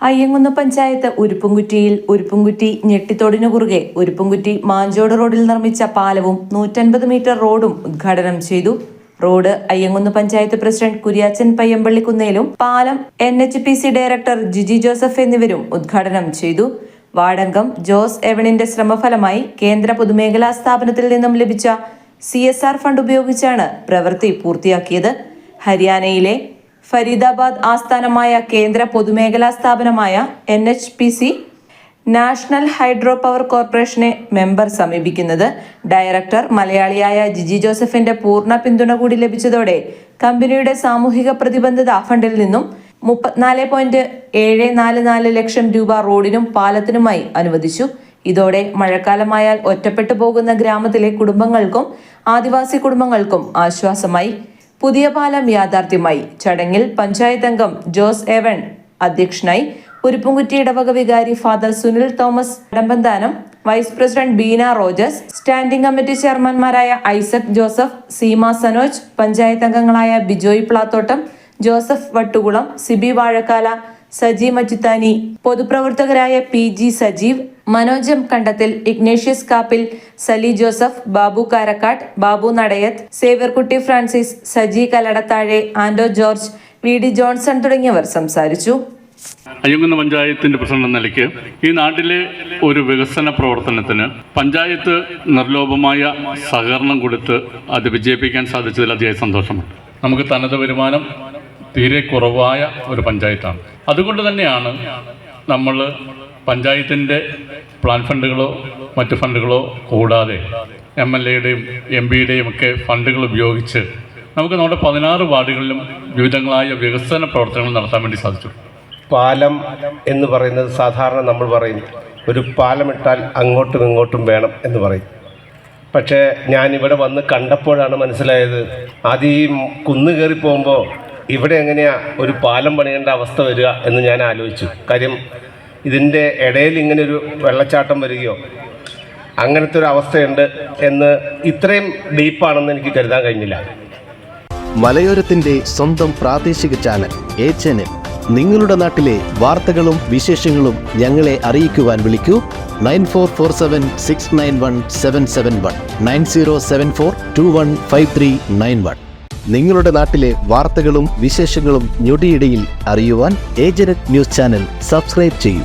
അയ്യങ്കുന്ന് പഞ്ചായത്ത് ഉരുപ്പുംകുറ്റിയിൽ ഉരുപ്പുംകുറ്റി ഞെട്ടിത്തോടിനു കുറുകെ ഉരുപ്പുംകുറ്റി മാഞ്ചോട് റോഡിൽ നിർമ്മിച്ച പാലവും നൂറ്റൻപത് മീറ്റർ റോഡും ഉദ്ഘാടനം ചെയ്തു. റോഡ് അയ്യങ്കുന്ന് പഞ്ചായത്ത് പ്രസിഡന്റ് കുര്യാച്ചൻ പയ്യമ്പള്ളി കുന്നേലും പാലം N H P C director Jiji Joseph എന്നിവരും ഉദ്ഘാടനം ചെയ്തു. വാടങ്കം ജോസ് എവണിന്റെ ശ്രമഫലമായി കേന്ദ്ര പൊതുമേഖലാ സ്ഥാപനത്തിൽ നിന്നും ലഭിച്ച സി ഫണ്ട് ഉപയോഗിച്ചാണ് പ്രവൃത്തി പൂർത്തിയാക്കിയത്. ഹരിയാനയിലെ ഫരീദാബാദ് ആസ്ഥാനമായ കേന്ദ്ര പൊതുമേഖലാ സ്ഥാപനമായ N H P C national hydro power കോർപ്പറേഷനെ member സമീപിക്കുന്നത് ഡയറക്ടർ മലയാളിയായ ജിജി ജോസഫിന്റെ പൂർണ പിന്തുണ കൂടി ലഭിച്ചതോടെ കമ്പനിയുടെ സാമൂഹിക പ്രതിബദ്ധത ഫണ്ടിൽ നിന്നും മുപ്പത്തിനാല് പോയിന്റ് ഏഴ് നാല് നാല് ലക്ഷം രൂപ റോഡിനും പാലത്തിനുമായി അനുവദിച്ചു. ഇതോടെ മഴക്കാലമായാൽ ഒറ്റപ്പെട്ടു പോകുന്ന ഗ്രാമത്തിലെ കുടുംബങ്ങൾക്കും ആദിവാസി കുടുംബങ്ങൾക്കും ആശ്വാസമായി. പുതിയ പാലം യാഥാർത്ഥ്യമായി. ചടങ്ങിൽ പഞ്ചായത്ത് അംഗം ജോസ് എവൻ അധ്യക്ഷനായി ഉരുപ്പുംകുറ്റി ഇടവക വികാരി father Sunil Thomas Kadambanthanam vice president Beena Rojes standing committee ചെയർമാൻമാരായ Isaac Joseph Seema Sanoj panchayat അംഗങ്ങളായ ബിജോയ് പ്ലാത്തോട്ടം ജോസഫ് വട്ടുകുളം സിബി വാഴക്കാല സജി മജിത്താനി പൊതുപ്രവർത്തകരായ P G Sajeev Manojam Kandathil Ignatius Kappil Sali Joseph Babu Karakkattu Babu Nadayath Xavierkutty Francis Saji Kaladathazhe Ando George V D Johnson തുടങ്ങിയവർ സംസാരിച്ചു. അയ്യങ്കുന്ന് പഞ്ചായത്തിന്റെ president നിലയ്ക്ക് ഈ നാട്ടിലെ ഒരു വികസന പ്രവർത്തനത്തിന് പഞ്ചായത്ത് നിർലോഭമായ സഹകരണം കൊടുത്ത് അത് വിജയിപ്പിക്കാൻ സാധിച്ചതിൽ അതിയായ സന്തോഷമുണ്ട്. നമുക്ക് തനത് വരുമാനം തീരെ കുറവായ ഒരു പഞ്ചായത്താണ്. അതുകൊണ്ട് തന്നെയാണ് നമ്മൾ പഞ്ചായത്തിന്റെ പ്ലാൻ ഫണ്ടുകളോ മറ്റ് ഫണ്ടുകളോ കൂടാതെ എം എൽ എയുടെയും എം പിയുടെയും ഒക്കെ ഫണ്ടുകൾ ഉപയോഗിച്ച് നമുക്ക് നമ്മുടെ പതിനാറ് വാർഡുകളിലും വിവിധങ്ങളായ വികസന പ്രവർത്തനങ്ങൾ നടത്താൻ വേണ്ടി സാധിച്ചു. പാലം എന്ന് പറയുന്നത് സാധാരണ നമ്മൾ പറയും ഒരു പാലമിട്ടാൽ അങ്ങോട്ടും ഇങ്ങോട്ടും വേണം എന്ന് പറയും. പക്ഷേ ഞാൻ ഇവിടെ വന്ന് കണ്ടപ്പോഴാണ് മനസ്സിലായത് ആദ്യം ഈ കുന്നു കയറി പോകുമ്പോൾ ഇവിടെ എങ്ങനെയാണ് ഒരു പാലം പണിയേണ്ട അവസ്ഥ വരിക എന്ന് ഞാൻ ആലോചിച്ചു. കാര്യം ഇതിന്റെ ഇടയിൽ ഇങ്ങനെ ഒരു വെള്ളച്ചാട്ടം വരികയോ അങ്ങനത്തെ ഒരു അവസ്ഥയുണ്ട് എന്ന് ഇത്രയും ഡീപ്പാണെന്ന് എനിക്ക് കരുതാൻ കഴിഞ്ഞില്ല. മലയോരത്തിന്റെ സ്വന്തം പ്രാദേശിക ചാനൽ എ ചാനൽ. നിങ്ങളുടെ നാട്ടിലെ വാർത്തകളും വിശേഷങ്ങളും ഞങ്ങളെ അറിയിക്കുവാൻ വിളിക്കൂ. Nine four four seven six nine one seven seven one. Nine zero seven four two one five three nine one. നിങ്ങളുടെ നാട്ടിലെ വാർത്തകളും വിശേഷങ്ങളും ഞൊടിയിടയിൽ അറിയുവാൻ ഏജനറ്റ് ന്യൂസ് ചാനൽ സബ്സ്ക്രൈബ് ചെയ്യൂ.